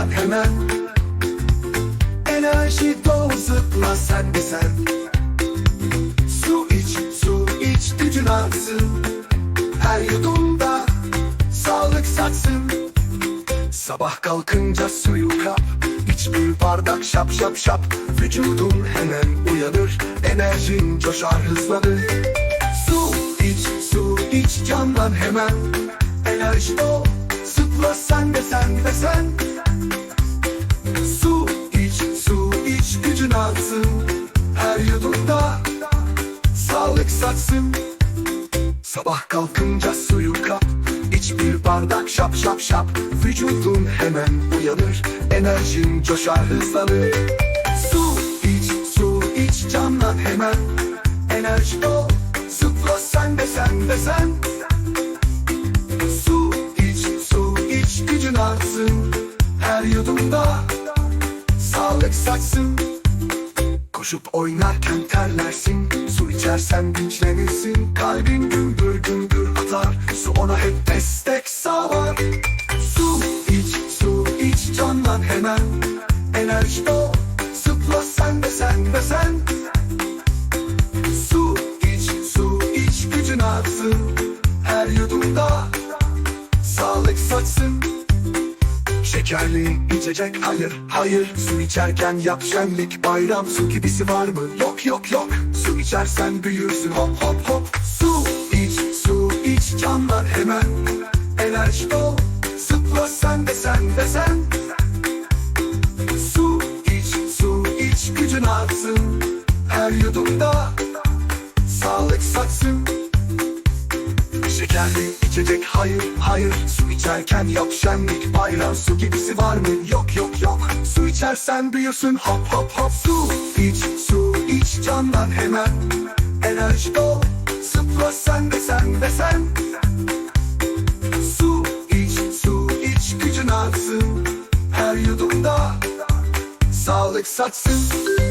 canlan hemen Enerji dolu zıpla sen de sen. Su iç, su iç gücün artsın Her yudumda sağlık satsın. Sabah kalkınca suyu kap İç bir bardak şap şap şap. Vücudun hemen uyanır Enerjin coşar hızlanır. Su iç, su iç canlan hemen. Enerji dol Zıpla sen de sen de sen artsın Her yudumda. Sağlık satsın. Sabah kalkınca suyu kap. İç bir bardak şap şap şap. Vücudun hemen uyanır. Enerjin coşar hızlanır. Su iç, su iç canlan hemen. Enerji dol Zıpla sen de sen de sen. Su iç, su iç gücün artsın. Her yudumda sağlık saçsın Koşup oynarken terlersin. Su içersen dinçlenirsin. Kalbin gümbür gümbür atar. Su ona hep destek sağlar. Su iç, su iç canlan hemen. Enerji dol Zıpla sen de sen de sen. Su iç, su iç gücün artsın. Her yudumda sağlık saçsın Şekerli içecek hayır hayır. Su içerken yap şenlik bayram Su gibisi var mı? Yok yok yok. Su içersen büyürsün hop hop hop. Su iç su iç canlar hemen. Enerji dol Zıpla sen de sen de sen. Su iç su iç gücün artsın. Her yudumda sağlık saçsın Şekerli içecek hayır hayır. Su içerken yap şenlik bayram. Su gibisi var mı? Yok yok yok. Su içersen büyürsün. Hop hop hop. Su iç su iç canlan hemen. Enerji dol Zıpla sen de sen de sen. Su iç su iç gücün artsın. Her yudumda Sağlık saçsın